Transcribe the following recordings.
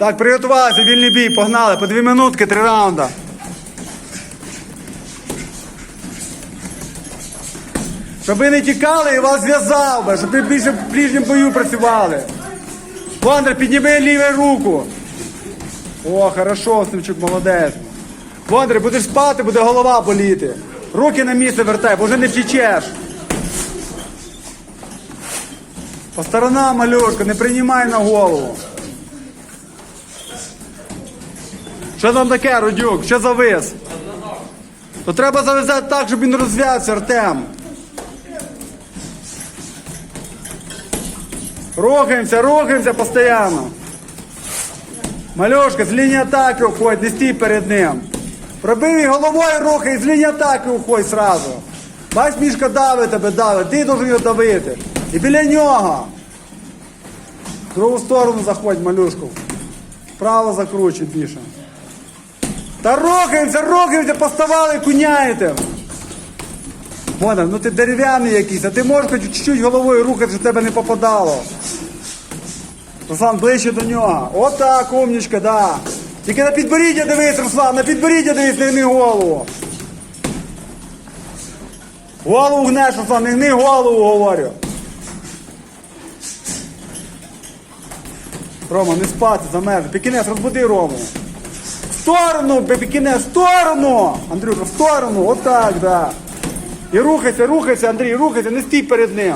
Так, приготувалися, вільний бій, погнали. По дві минутки, три раунда. Щоб ви не тікали і вас зв'язав би, щоб ви більше в ближньому бою працювали. Бондар, підніми ліву руку. О, хорошо, Симчук, молодець. Бондар, будеш спати, буде голова боліти. Руки на місце вертай, бо вже не втічеш. По сторонам, малюшка, не приймай на голову. Що там таке, Рудюк? Що завис? То треба завязати так, щоб він розв'язався, Артем. Рухаємося, рухаємося постійно. Малюшка, з лінії атаки уходь, не стій перед ним. Пробив і головою рухай, з лінії атаки уходь сразу. Бач, мішка давить тебе, давить, ти должен його давити. І біля нього. В другу сторону заходь, малюшку. Вправо закручуй більше. Та рухаємося, рухаємося, поставали, куняєте. Бондар, ну ти дерев'яний якийсь, а ти можеш хоч чуть-чуть головою рухати, щоб тебе не попадало. Руслан, ближче до нього. Отак, умнічка, да. Тільки на підборіддя дивись, Руслан, на підборіддя дивись, не гни голову. Голову гнеш, Руслан, не гни голову, говорю. Рома, не спати, замерз. Пекінес, розбуди Рому. В сторону, Пекінес, в сторону! Андрюха, в сторону, отак, да. І рухайся, рухайся, Андрій, рухайся, не стій перед ним.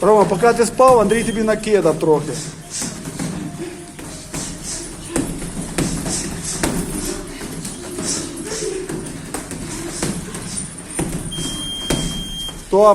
Рома, поки ти спав, Андрій тобі накидав трохи. toma